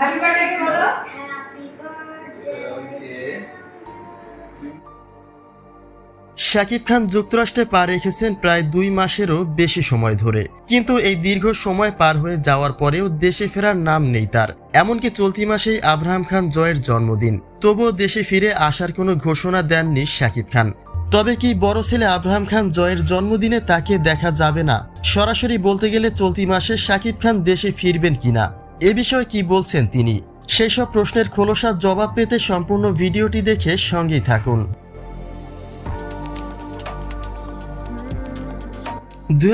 Happy birthday কে বলো? Happy birthday. Shakib Khan যুক্তরাষ্ট্রে পা রেখেছেন প্রায় দুই মাসেরও বেশি সময় ধরে। কিন্তু এই দীর্ঘ সময় পার হয়ে যাওয়ার পরেও দেশে ফেরার নাম নেই তার। এমনকি চলতি মাসেই আব্রাহাম খান জয়ের জন্মদিন। তবুও দেশে ফিরে আসার কোনো ঘোষণা দেননি শাকিব খান। তবে কি বড় ছেলে আব্রাহাম খান জয়ের জন্মদিনে তাকে দেখা যাবে না? সরাসরি বলতে গেলে চলতি মাসে শাকিব খান দেশে ফিরবেন কিনা? এ বিষয়ে কি বলছেন তিনি? সেসব প্রশ্নের খোলসার জবাব পেতে সম্পূর্ণ ভিডিওটি দেখে সঙ্গেই থাকুন। দুই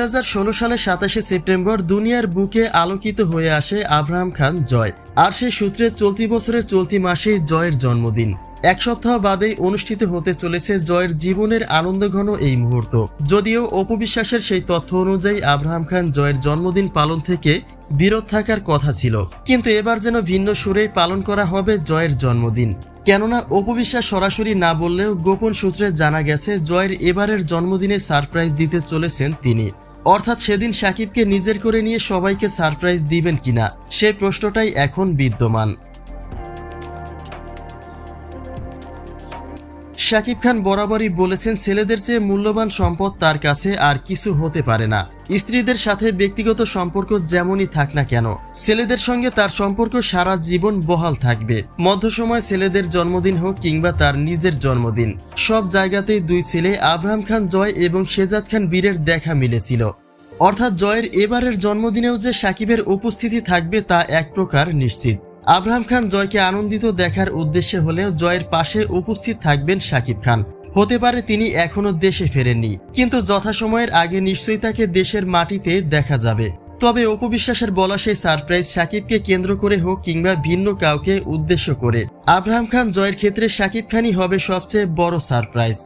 সালে সাতাশে সেপ্টেম্বর দুনিয়ার বুকে আলোকিত হয়ে আসে আব্রাহাম খান জয়। আর সেই সূত্রে চলতি বছরের চলতি মাসেই জয়ের জন্মদিন। এক সপ্তাহ বাদেই অনুষ্ঠিত হতে চলেছে জয়ের জীবনের আনন্দঘন এই মুহূর্ত। যদিও অপবিশ্বাসের সেই তথ্য অনুযায়ী আব্রাহাম খান জয়ের জন্মদিন পালন থেকে বিরত থাকার কথা ছিল। কিন্তু এবার যেন ভিন্ন সুরেই পালন করা হবে জয়ের জন্মদিন। কেননা অপবিশ্বাস সরাসরি না বললেও গোপন সূত্রে জানা গেছে, জয়ের এবারের জন্মদিনে সারপ্রাইজ দিতে চলেছেন তিনি। অর্থাৎ সেদিন সাকিবকে নিজের করে নিয়ে সবাইকে সারপ্রাইজ দিবেন কিনা সেই প্রশ্নটাই এখন বিদ্যমান। শাকিব খান বরাবরই বলেছেন, ছেলেদের চেয়ে মূল্যবান সম্পদ তার কাছে আর কিছু হতে পারে না। স্ত্রীদের সাথে ব্যক্তিগত সম্পর্ক যেমনই থাক না কেন, ছেলেদের সঙ্গে তার সম্পর্ক সারা জীবন বহাল থাকবে। মধ্যসময় ছেলেদের জন্মদিন হোক কিংবা তার নিজের জন্মদিন, সব জায়গাতেই দুই ছেলে, আব্রাহাম খান জয় এবং শেজাদ খান বীরের দেখা মিলেছিল। অর্থাৎ জয়ের এবারের জন্মদিনেও যে সাকিবের উপস্থিতি থাকবে তা এক প্রকার নিশ্চিত। আব্রাহাম খান জয়কে আনন্দিত দেখার উদ্দেশ্যে হলেও জয়ের পাশে উপস্থিত থাকবেন সাকিব খান। হতে পারে তিনি এখনও দেশে ফেরেননি, কিন্তু যথাসময়ের আগে নিশ্চয়ই তাকে দেশের মাটিতে দেখা যাবে। তবে অপবিশ্বাসের বলা সেই সারপ্রাইজ সাকিবকে কেন্দ্র করে হোক কিংবা ভিন্ন কাউকে উদ্দেশ্য করে আব্রাহাম খান জয়ের ক্ষেত্রে সাকিব খানই হবে সবচেয়ে বড় সারপ্রাইজ।